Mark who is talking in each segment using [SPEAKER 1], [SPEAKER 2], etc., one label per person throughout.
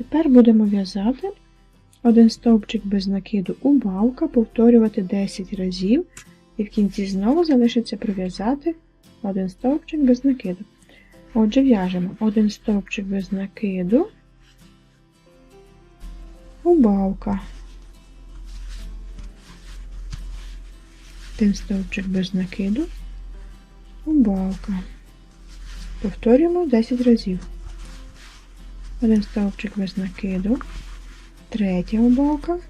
[SPEAKER 1] Тепер будемо в'язати один стовпчик без накиду у балка, повторювати 10 разів, і в кінці знову залишиться пров'язати один стовпчик без накиду. Отже, в'яжемо один стовпчик без накиду у балка. Один стовпчик без накиду у балка. Повторюємо 10 разів. Один стовпчик без накиду, третя убавка,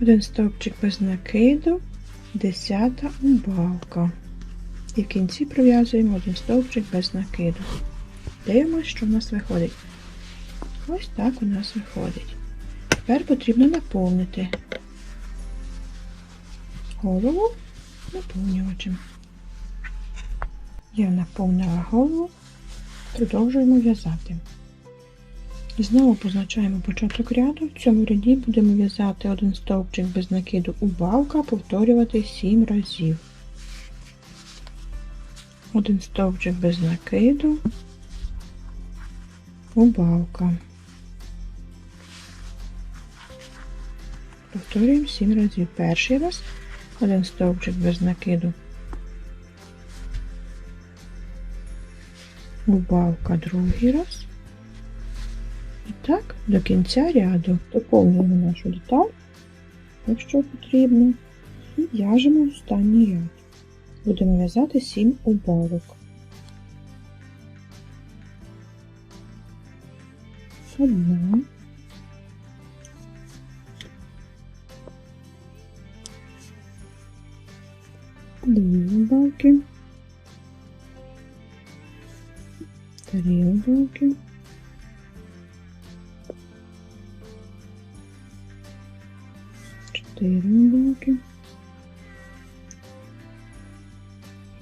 [SPEAKER 1] один стовпчик без накиду, десята убавка. І в кінці пров'язуємо один стовпчик без накиду. Дивимося, що в нас виходить. Ось так у нас виходить. Тепер потрібно наповнити голову наповнювачем. Я наповнила голову, продовжуємо в'язати. Знову позначаємо початок ряду. В цьому ряді будемо в'язати один стовпчик без накиду убавка, повторювати 7 разів. Один стовпчик без накиду, убавка. Повторюємо 7 разів. Перший раз, один стовпчик без накиду. Убавка другий раз. Так, до кінця ряду доповнюємо нашу деталь, якщо потрібно, і в'яжемо останній ряд. Будемо в'язати 7 убавок. Одна. Дві убавки. Три убавки. Чотири блоки.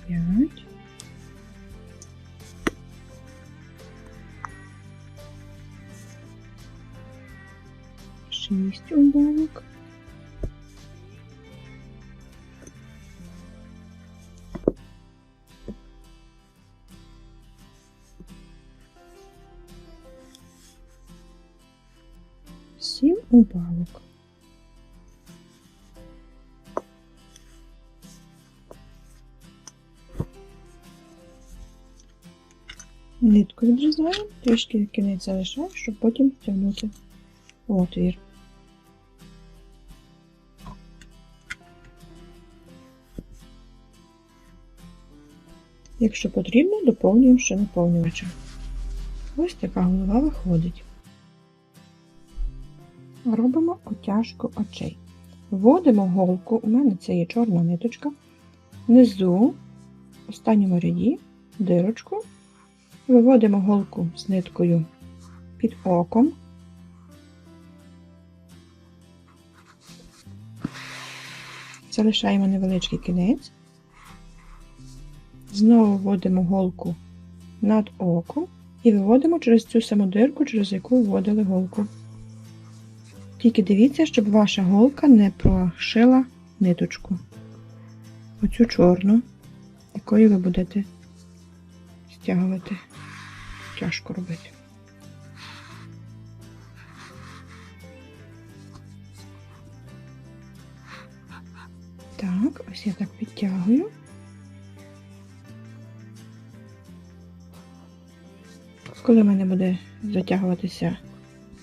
[SPEAKER 1] П'ять. Шість убавок. Сім убавок. Відрізаємо, трішки кінець залишаємо, щоб потім втягнути отвір. Якщо потрібно, доповнюємо ще наповнювачем. Ось така голова виходить. Робимо отяжку очей. Вводимо голку, у мене це є чорна ниточка, внизу, в останньому ряді, дирочку. Виводимо голку з ниткою під оком. Залишаємо невеличкий кінець. Знову вводимо голку над оком і виводимо через цю саму дирку, через яку вводили голку. Тільки дивіться, щоб ваша голка не прошила ниточку. Оцю чорну, якою ви будете стягувати. Тяжко робити. Так, ось я так підтягую. Коли в мене буде затягуватися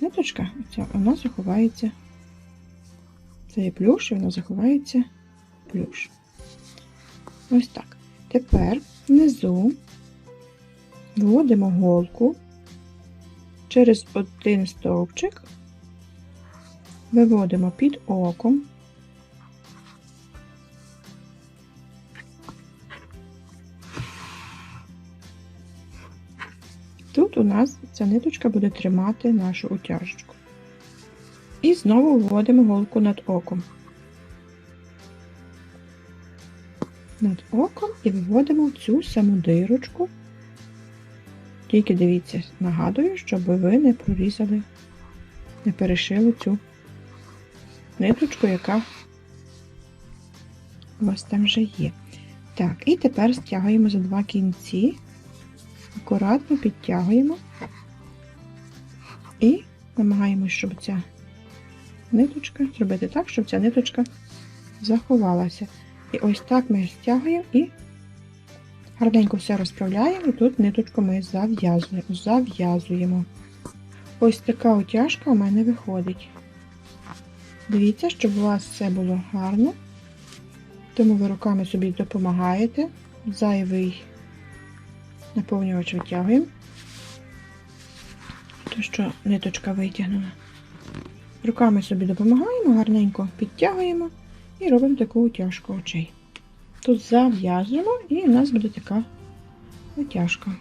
[SPEAKER 1] ниточка, ця вона заховається. Це є плюш, і вона заховається плюш. Ось так. Тепер внизу вводимо голку через один стовпчик, виводимо під оком. Тут у нас ця ниточка буде тримати нашу утяжечку. І знову вводимо голку над оком. Над оком і виводимо цю саму дирочку. Тільки дивіться, нагадую, щоб ви не прорізали, не перешили цю ниточку, яка у вас там вже є. Так, і тепер стягуємо за два кінці, акуратно підтягуємо і намагаємося, щоб ця ниточка, зробити так, щоб ця ниточка заховалася. І ось так ми стягуємо і гарненько все розправляємо, і тут ниточку ми зав'язуємо. Ось така утяжка у мене виходить. Дивіться, щоб у вас все було гарно, тому ви руками собі допомагаєте. Зайвий наповнювач витягуємо, то що ниточка витягнена. Руками собі допомагаємо, гарненько підтягуємо і робимо таку утяжку очей. Тут зав'язуємо і у нас буде така утяжка.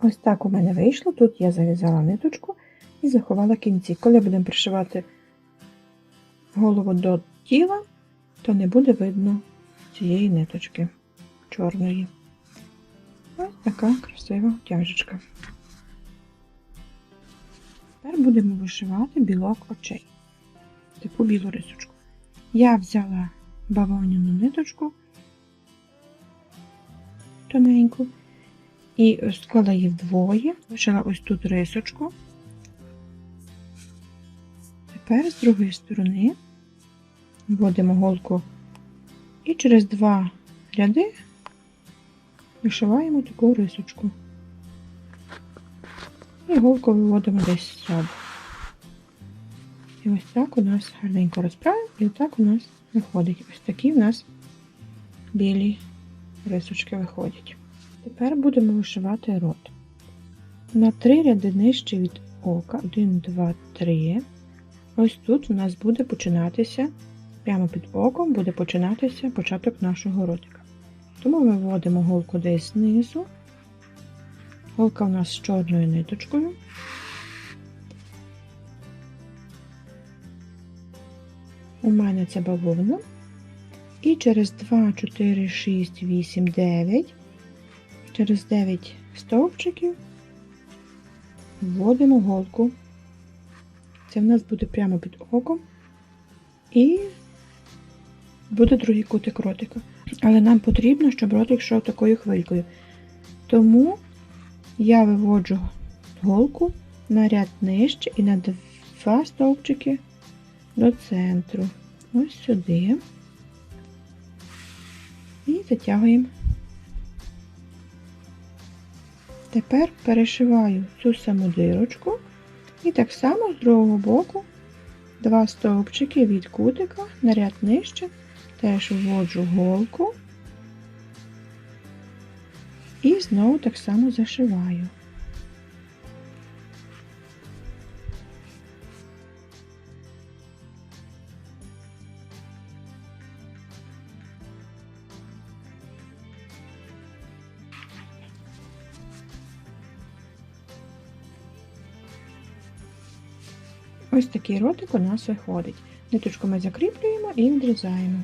[SPEAKER 1] Ось так у мене вийшло. Тут я зав'язала ниточку і заховала кінці. Коли будемо пришивати голову до тіла, то не буде видно цієї ниточки чорної. Ось така красива утяжечка. Тепер будемо вишивати білок очей. Таку білу рисочку. Я взяла бавовняну ниточку тоненьку і склала її вдвоє, вишила ось тут рисочку. Тепер з другої сторони вводимо голку і через два ряди вишиваємо таку рисочку. І голку виводимо десь ззаду. І ось так у нас гарненько розправимо, і отак у нас виходить. Ось такі у нас білі рисочки виходять. Тепер будемо вишивати рот. На три ряди нижче від ока, 1, 2, 3. Ось тут у нас буде починатися, прямо під оком буде починатися початок нашого ротика. Тому ми вводимо голку десь знизу. Голка у нас з чорною ниточкою. У мене це бавовна. І через 2, 4, 6, 8, 9, через 9 стовпчиків вводимо голку. Це в нас буде прямо під оком. І буде другий кутик ротика. Але нам потрібно, щоб ротик йшов такою хвилькою. Тому я виводжу голку на ряд нижче і на два стовпчики до центру. Ось сюди. І затягуємо. Тепер перешиваю цю саму дирочку і так само з другого боку два стовпчики від кутика на ряд нижче, теж вводжу голку і знову так само зашиваю. Ось такий ротик у нас виходить. Ниточку ми закріплюємо і відрізаємо.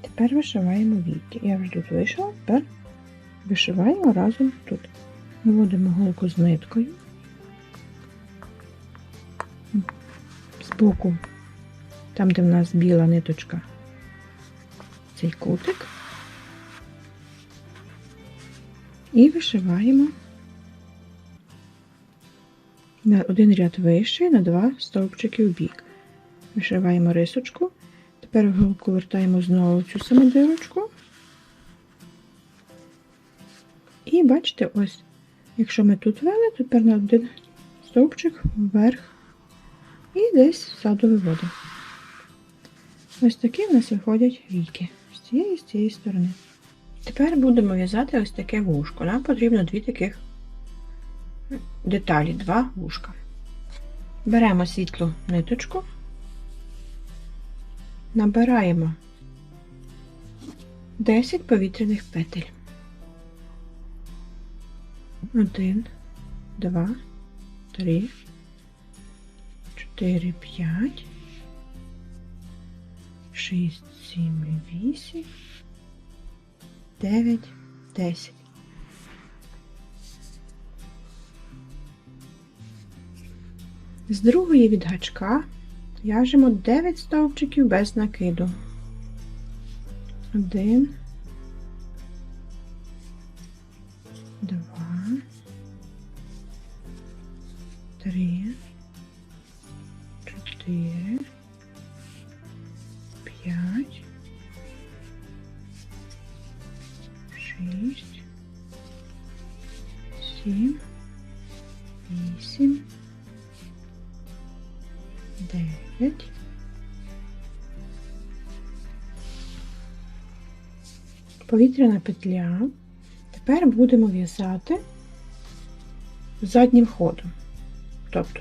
[SPEAKER 1] Тепер вишиваємо війки. Я вже тут вишила, тепер вишиваємо разом тут. Виводимо голку з ниткою. Збоку, там, де в нас біла ниточка, цей кутик. І вишиваємо на один ряд вище, на два стовпчики в бік. Вишиваємо рисочку. Тепер голку вертаємо знову цю саму дирочку. І бачите, ось, якщо ми тут вели, тепер на один стовпчик вверх і десь ззаду виводимо. Ось такі в нас виходять віки. З цієї і з цієї сторони. Тепер будемо в'язати ось таке вушко. Нам потрібно дві таких деталі, два вушка. Беремо світлу ниточку, набираємо 10 повітряних петель. Один, два, три, чотири, п'ять, шість, сім, вісім, дев'ять, десять. З другої від гачка в'яжемо 9 стовпчиків без накиду. Один, два, три, чотири, п'ять, шість, сім, вісім, дев'ять. Повітряна петля. Тепер будемо в'язати заднім ходом. Тобто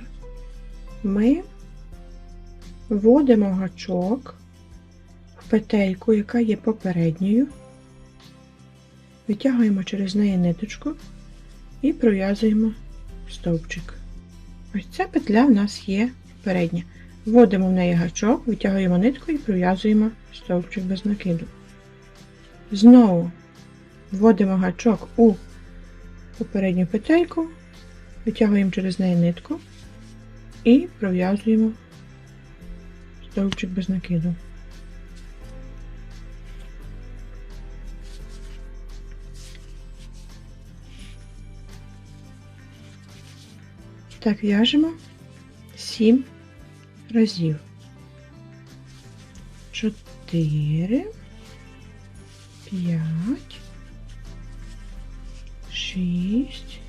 [SPEAKER 1] ми вводимо гачок в петельку, яка є попередньою, витягуємо через неї ниточку і пров'язуємо стовпчик. Ось ця петля в нас є передня. Вводимо в неї гачок, витягуємо нитку і пров'язуємо стовпчик без накиду. Знову вводимо гачок у попередню петельку, витягуємо через неї нитку і пров'язуємо стовпчик без накиду. Так в'яжемо 7 разів. 4 п'ять, шість,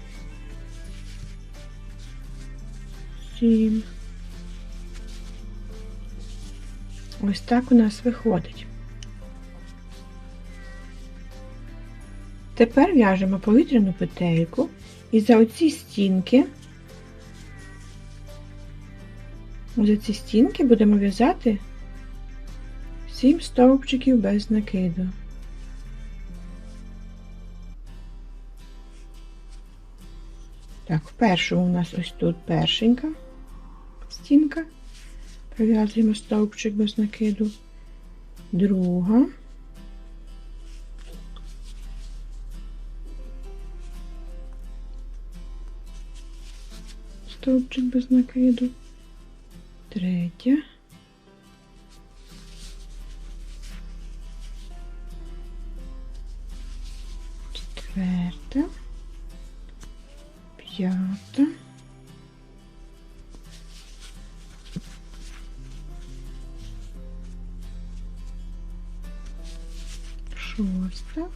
[SPEAKER 1] сім. Ось так у нас виходить. Тепер в'яжемо повітряну петельку і за оці стінки, за ці стінки будемо в'язати 7 стовпчиків без накиду. Так, в першому у нас ось тут першенька стінка. Пров'язуємо стовпчик без накиду. Друга. Стовпчик без накиду. Третя. Четверта. П'ята. Шоста.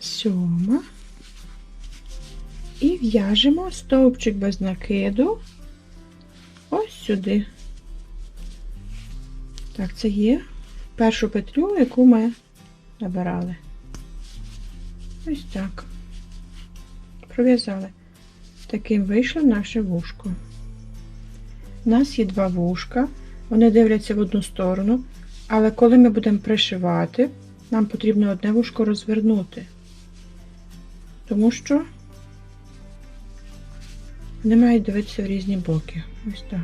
[SPEAKER 1] Сьома. І в'яжемо стовпчик без накиду ось сюди. Так, це є першу петлю, яку ми набирали. Ось так. Пров'язали. Таким вийшло наше вушко. У нас є два вушка, вони дивляться в одну сторону, але коли ми будемо пришивати, нам потрібно одне вушко розвернути, тому що вони мають дивитися в різні боки. Ось так.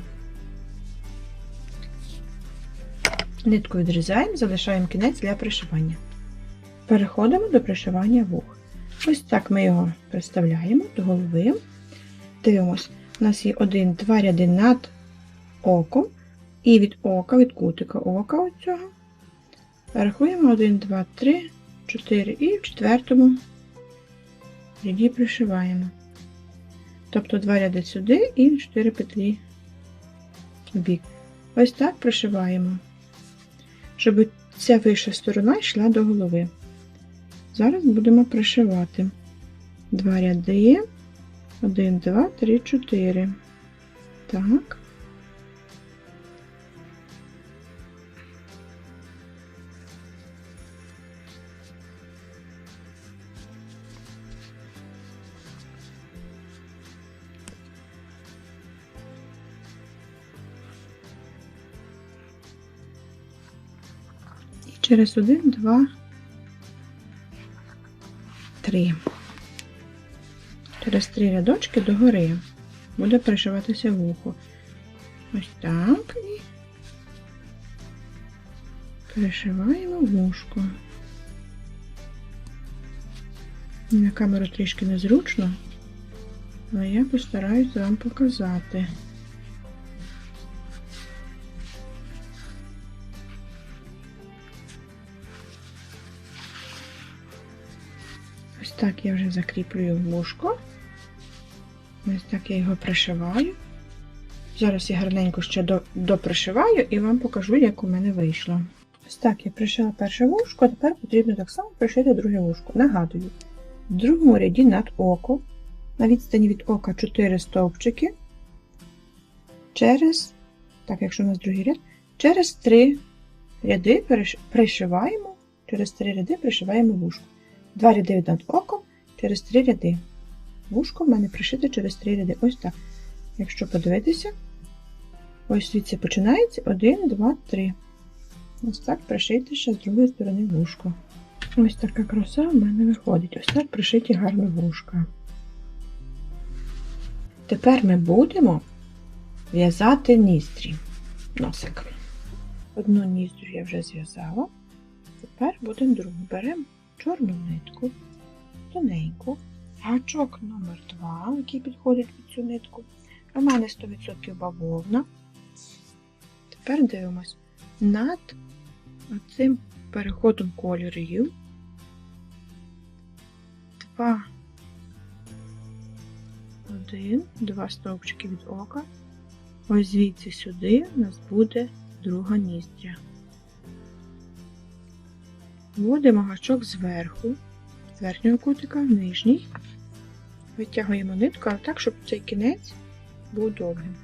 [SPEAKER 1] Нитку відрізаємо, залишаємо кінець для пришивання. Переходимо до пришивання вух. Ось так ми його приставляємо до голови. Дивимось, у нас є один-два ряди над оком, і від ока, від кутика ока оцього. Рахуємо 1, 2, 3, 4 і в четвертому ряді пришиваємо. Тобто два ряди сюди і 4 петлі в бік. Ось так пришиваємо, щоб ця вища сторона йшла до голови. Зараз будемо пришивати два ряди, 1, 2, 3, 4. Так. Через один, два, три. Через три рядочки догори буде пришиватися вухо. Ось так і перешиваємо вушко. На камеру трішки незручно, але я постараюсь вам показати. Так я вже закріплюю вушко. Ось так я його пришиваю. Зараз я гарненько ще допришиваю і вам покажу, як у мене вийшло. Ось так я пришила перше вушко, тепер потрібно так само пришити друге вушко. Нагадую, в другому ряді над око, на відстані від ока 4 стовпчики, через, так, якщо у нас другий ряд, через 3 ряди пришиваємо, через 3 ряди пришиваємо вушко. Два ряди над оком через 3 ряди. Вушко в мене пришите через 3 ряди. Ось так. Якщо подивитися, ось звідси починається 1, 2, 3. Ось так пришити ще з другої сторони вушко. Ось така краса в мене виходить. Ось так пришиті гарно вушка. Тепер ми будемо в'язати ніздрі. Носик. Одну ніздрю я вже зв'язала. Тепер будемо другу. Беремо чорну нитку, тоненьку, гачок номер 2 який підходить під цю нитку. У мене 100% бавовна. Тепер дивимось над цим переходом кольорів. Два, один, два стовпчики від ока. Ось звідси сюди у нас буде друга ніздря. Вводимо гачок зверху, з верхнього кутика в нижній. Витягуємо нитку, але так, щоб цей кінець був довгим.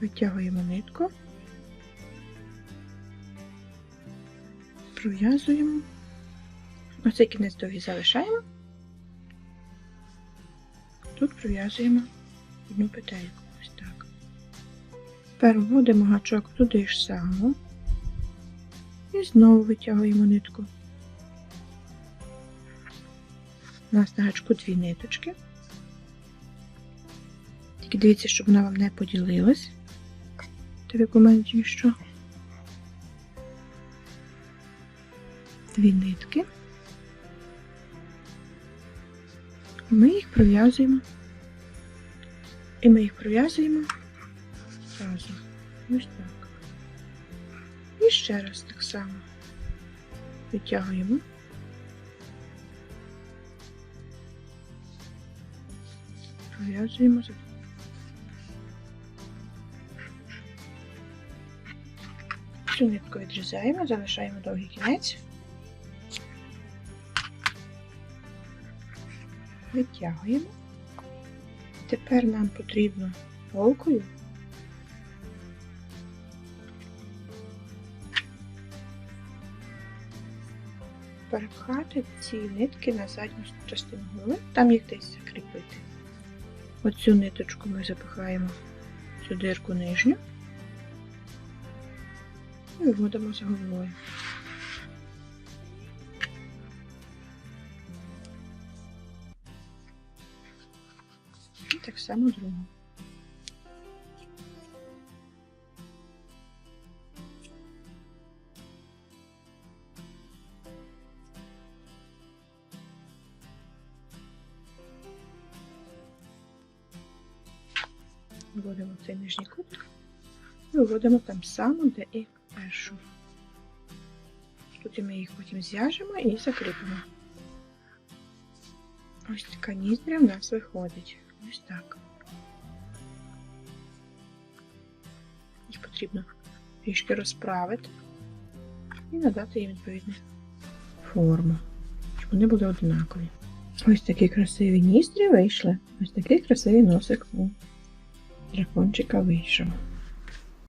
[SPEAKER 1] Витягуємо нитку, пров'язуємо. Оцей кінець довгий залишаємо. Тут пров'язуємо одну петельку. Тепер вводимо гачок туди ж само і знову витягуємо нитку. У нас на гачку дві ниточки. Тільки дивіться, щоб вона вам не поділилась. У мене що. Дві нитки. Ми їх пров'язуємо. І ми їх пров'язуємо разом. Ось так. І ще раз так само витягуємо. Пров'язуємо Цю нитку відрізаємо, залишаємо довгий кінець. Витягуємо. Тепер нам потрібно голкою перепхати ці нитки на задню частину голови, там їх десь закріпити. Оцю ниточку ми запихаємо цю дирку нижню і виводимо за головою. І так само другу. Вводимо цей нижній кутик і виводимо там само, де і першу. Тут ми їх потім зв'яжемо і закріпимо. Ось така ніздря в нас виходить. Ось так. Їх потрібно трішки розправити і надати їм відповідну форму, щоб вони були однакові. Ось такі красиві ніздрі вийшли. Ось такий красивий носик дракончика вийшов.